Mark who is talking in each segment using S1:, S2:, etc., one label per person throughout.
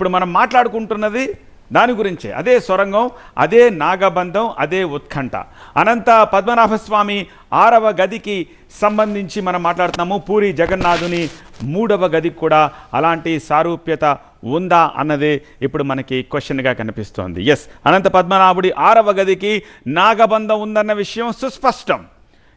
S1: ఇప్పుడు మనం మాట్లాడుకుంటున్నది దాని గురించే. అదే సొరంగం అదే నాగబంధం అదే ఉత్కంఠ. అనంత పద్మనాభస్వామి ఆరవ గదికి సంబంధించి మనం మాట్లాడుతున్నాము. పూరి జగన్నాథుని మూడవ గదికి కూడా అలాంటి సారూప్యత ఉందా అన్నదే ఇప్పుడు మనకి క్వశ్చన్గా కనిపిస్తోంది. ఎస్ అనంత పద్మనాభుడి ఆరవ గదికి నాగబంధం ఉందన్న విషయం సుస్పష్టం.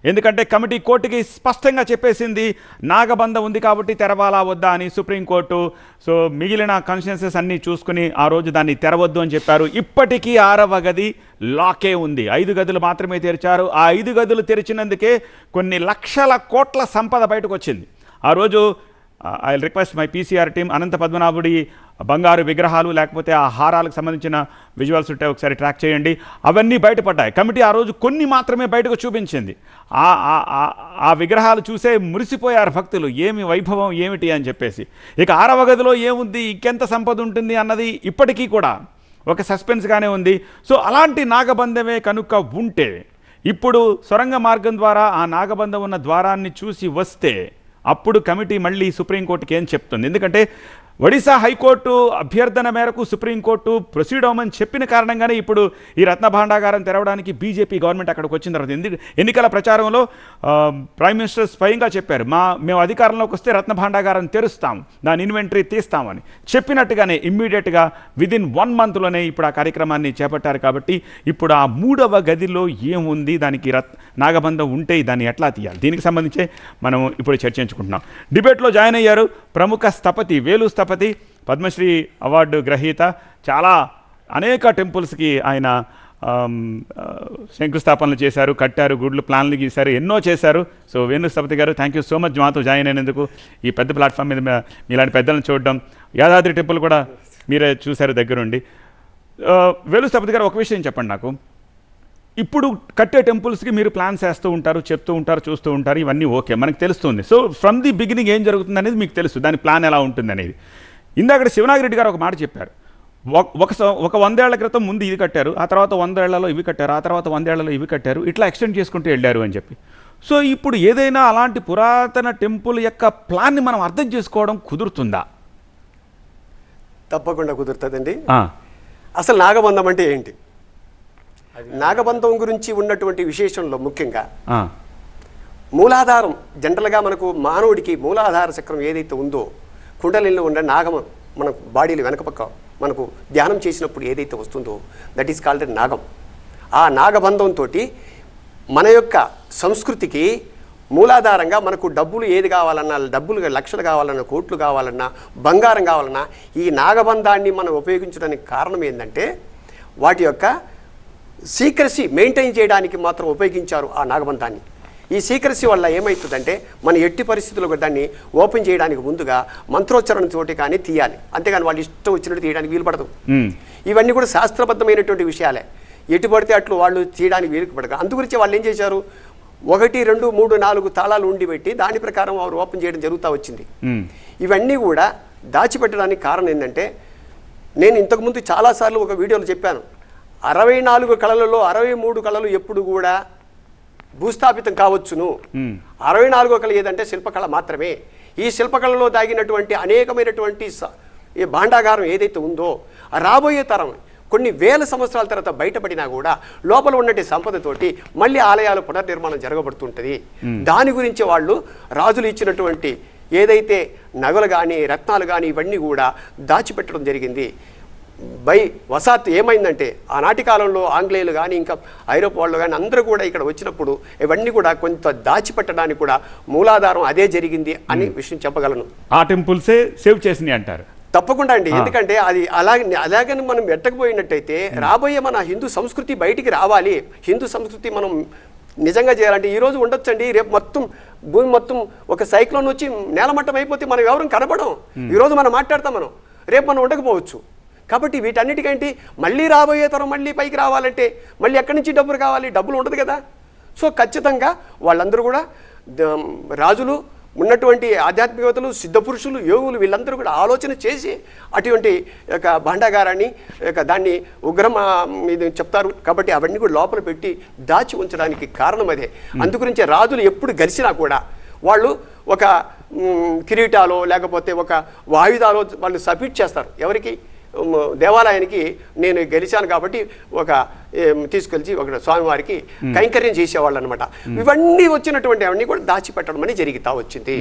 S1: ఎందుకంటే కమిటీ కోర్టుకి స్పష్టంగా చెప్పేసింది నాగబంధం ఉంది కాబట్టి తెరవాలా వద్దా అని సుప్రీంకోర్టు సో మిగిలిన కాన్స్టిట్యున్సెస్ అన్నీ చూసుకుని ఆ రోజు దాన్ని తెరవద్దు అని చెప్పారు. ఇప్పటికీ ఆరవ గది లాకే ఉంది. ఐదు గదులు మాత్రమే తెరిచారు. ఆ ఐదు గదులు తెరిచినందుకే కొన్ని లక్షల కోట్ల సంపద బయటకు వచ్చింది. ఆ రోజు I request my PCR team Anantha పద్మనాభుడి బంగారు విగ్రహాలు లేకపోతే ఆ హారాలకు సంబంధించిన విజువల్స్ ఉంటే ఒకసారి ట్రాక్ చేయండి. అవన్నీ బయటపడ్డాయి. కమిటీ ఆ రోజు కొన్ని మాత్రమే బయటకు చూపించింది. ఆ ఆ- విగ్రహాలు చూసే మురిసిపోయారు భక్తులు. ఏమి వైభవం ఏమిటి అని చెప్పేసి. ఇక ఆరవ గదిలో ఏముంది? ఇంకెంత సంపద ఉంటుంది అన్నది ఇప్పటికీ కూడా ఒక సస్పెన్స్గానే ఉంది. సో అలాంటి నాగబంధమే కనుక ఉంటే ఇప్పుడు సొరంగ మార్గం ద్వారా ఆ నాగబంధం ఉన్న ద్వారాన్ని చూసి వస్తే అప్పుడు కమిటీ మళ్ళీ సుప్రీంకోర్టుకి ఏం చెప్తుంది? ఎందుకంటే ఒడిశా హైకోర్టు అభ్యర్థన మేరకు సుప్రీంకోర్టు ప్రొసీడ్ అవ్వమని చెప్పిన కారణంగానే ఇప్పుడు ఈ రత్న భాండాగారం తెరవడానికి బీజేపీ గవర్నమెంట్ అక్కడికి వచ్చిన తర్వాత ఎందుకు ఎన్నికల ప్రచారంలో ప్రైమ్ మినిస్టర్ స్వయంగా చెప్పారు మా మేము అధికారంలోకి వస్తే రత్న భాండాగారం తెరుస్తాం దాని ఇన్వెంటరీ తీస్తామని. చెప్పినట్టుగానే ఇమ్మీడియట్గా విదిన్ వన్ మంత్లోనే ఇప్పుడు ఆ కార్యక్రమాన్ని చేపట్టారు కాబట్టి ఇప్పుడు ఆ మూడవ గదిలో ఏముంది దానికి రత్ నాగబంధం ఉంటే దాన్ని ఎట్లా తీయాలి? దీనికి సంబంధించి మనం ఇప్పుడు చర్చించుకుంటున్నాం. డిబేట్లో జాయిన్ అయ్యారు ప్రముఖ స్థపతి వేలు స్థపతి పద్మశ్రీ అవార్డు గ్రహీత చాలా అనేక టెంపుల్స్కి ఆయన శంకుస్థాపనలు చేశారు కట్టారు గుడ్లు ప్లాన్లు గీశారు ఎన్నో చేశారు. సో వేణుస్థపతి గారు థ్యాంక్ యూ సో మచ్ మాతో జాయిన్ అయినందుకు ఈ పెద్ద ప్లాట్ఫామ్ మీద మీలాంటి పెద్దలను చూడడం యాదాద్రి టెంపుల్ కూడా మీరే చూశారు దగ్గరుండి. వేలుస్థపతి గారు ఒక విషయం చెప్పండి నాకు. ఇప్పుడు కట్టే టెంపుల్స్కి మీరు ప్లాన్స్ వేస్తూ ఉంటారు చెప్తూ ఉంటారు చూస్తూ ఉంటారు ఇవన్నీ ఓకే మనకు తెలుస్తుంది. సో ఫ్రమ్ ది బిగినింగ్ ఏం జరుగుతుంది అనేది మీకు తెలుసు దాని ప్లాన్ ఎలా ఉంటుంది అనేది. ఇందాక శివనాగిరెడ్డి గారు ఒక మాట చెప్పారు. ఒక- ఒక వందేళ్ళ క్రితం ముందు ఇది కట్టారు ఆ తర్వాత వందేళ్ళలో ఇవి కట్టారు ఆ తర్వాత వందేళ్ళలో ఇవి కట్టారు ఇట్లా ఎక్స్టెండ్ చేసుకుంటూ వెళ్ళారు అని చెప్పి. సో ఇప్పుడు ఏదైనా అలాంటి పురాతన టెంపుల్ యొక్క ప్లాన్ని మనం అర్థం చేసుకోవడం కుదురుతుందా?
S2: తప్పకుండా కుదురుతుందండి. అసలు నాగబంధం అంటే ఏంటి? నాగబంధం గురించి ఉన్నటువంటి విశేషంలో ముఖ్యంగా
S1: ఆ,
S2: మూలాధారం జనరల్గా మనకు మానవుడికి మూలాధార చక్రం ఏదైతే ఉందో కుండలిలో ఉన్న నాగం మన బాడీలో వెనక పక్క మనకు ధ్యానం చేసినప్పుడు ఏదైతే వస్తుందో దట్ ఈస్ కాల్డ్ నాగం. ఆ నాగబంధంతో మన యొక్క సంస్కృతికి మూలాధారంగా మనకు డబ్బులు ఏది కావాలన్నా డబ్బులు లక్షలు కావాలన్నా కోట్లు కావాలన్నా బంగారం కావాలన్నా ఈ నాగబంధాన్ని మనం ఉపయోగించడానికి కారణం ఏంటంటే వాటి యొక్క సీక్రసీ మెయింటైన్ చేయడానికి మాత్రం ఉపయోగించారు ఆ నాగబంధాన్ని. ఈ సీక్రసీ వల్ల ఏమవుతుందంటే మన ఎట్టి పరిస్థితుల్లో దాన్ని ఓపెన్ చేయడానికి ముందుగా మంత్రోచ్చరణ తోటి కానీ తీయాలి. అంతేగాని వాళ్ళు ఇష్టం వచ్చినట్టు తీయడానికి వీలు పడదు. ఇవన్నీ కూడా శాస్త్రబద్ధమైనటువంటి విషయాలే. ఎటు పడితే అట్లు వాళ్ళు తీయడానికి వీలు పడదు అందుగురించి వాళ్ళు ఏం చేశారు? ఒకటి రెండు మూడు నాలుగు తాళాలు ఉండి పెట్టి దాని ప్రకారం వారు ఓపెన్ చేయడం జరుగుతూ వచ్చింది. ఇవన్నీ కూడా దాచిపెట్టడానికి కారణం ఏంటంటే నేను ఇంతకుముందు చాలాసార్లు ఒక వీడియోలో చెప్పాను. అరవై నాలుగు కళలలో అరవై మూడు కళలు ఎప్పుడు కూడా భూస్థాపితం కావచ్చును. అరవై నాలుగో కళ ఏదంటే శిల్పకళ మాత్రమే. ఈ శిల్పకళలో దాగినటువంటి అనేకమైనటువంటి ఈ భాండాగారం ఏదైతే ఉందో రాబోయే తరం కొన్ని వేల సంవత్సరాల తర్వాత బయటపడినా కూడా లోపల ఉన్నటువంటి సంపదతోటి మళ్ళీ ఆలయాలు పునర్నిర్మాణం జరగబడుతుంటుంది. దాని గురించి వాళ్ళు రాజులు ఇచ్చినటువంటి ఏదైతే నగలు కానీ రత్నాలు కానీ ఇవన్నీ కూడా దాచిపెట్టడం జరిగింది. బై వసాత్ ఏమైందంటే ఆనాటి కాలంలో ఆంగ్లేయులు కానీ ఇంకా ఐరోపా వాళ్ళు కానీ అందరూ కూడా ఇక్కడ వచ్చినప్పుడు ఇవన్నీ కూడా కొంత దాచిపెట్టడానికి కూడా మూలాధారం అదే జరిగింది అని విషయం చెప్పగలను.
S1: ఆ టెంపుల్సే సేవ్ చేసినాయి అంటారు.
S2: తప్పకుండా అండి. ఎందుకంటే అది అలాగే అలాగని మనం ఎట్టకపోయినట్టయితే రాబోయే మన హిందూ సంస్కృతి బయటికి రావాలి. హిందూ సంస్కృతి మనం నిజంగా చేయాలంటే ఈ రోజు ఉండొచ్చండి. రేపు మొత్తం భూమి మొత్తం ఒక సైక్లోన్ వచ్చి నేలమట్టం అయిపోతే మనం ఎవరు కనపడం. ఈ రోజు మనం మాట్లాడతాం మనం. రేపు మనం ఉండకపోవచ్చు. కాబట్టి వీటన్నిటికంటే మళ్ళీ రాబోయే తరం మళ్ళీ పైకి రావాలంటే మళ్ళీ ఎక్కడి నుంచి డబ్బులు కావాలి? డబ్బులు ఉండదు కదా. సో ఖచ్చితంగా వాళ్ళందరూ కూడా రాజులు ఉన్నటువంటి ఆధ్యాత్మికతలు సిద్ధపురుషులు యోగులు వీళ్ళందరూ కూడా ఆలోచన చేసి అటువంటి యొక్క భాండాగారాన్ని యొక్క దాన్ని ఉగ్రం ఆ, ఇది చెప్తారు కాబట్టి అవన్నీ కూడా లోపల పెట్టి దాచి ఉంచడానికి కారణం అదే. అందుగురించే రాజులు ఎప్పుడు గెలిచినా కూడా వాళ్ళు ఒక కిరీటాలో లేకపోతే ఒక వాయుధాలో వాళ్ళు సబ్మిట్ చేస్తారు. ఎవరికి? దేవాలయానికి నేను గెలిచాను కాబట్టి ఒక తీసుకెళ్ళి ఒక స్వామివారికి కైంకర్యం చేసేవాళ్ళు అనమాట ఇవన్నీ వచ్చినటువంటి అవన్నీ కూడా దాచిపెట్టడం అని జరుగుతా వచ్చింది.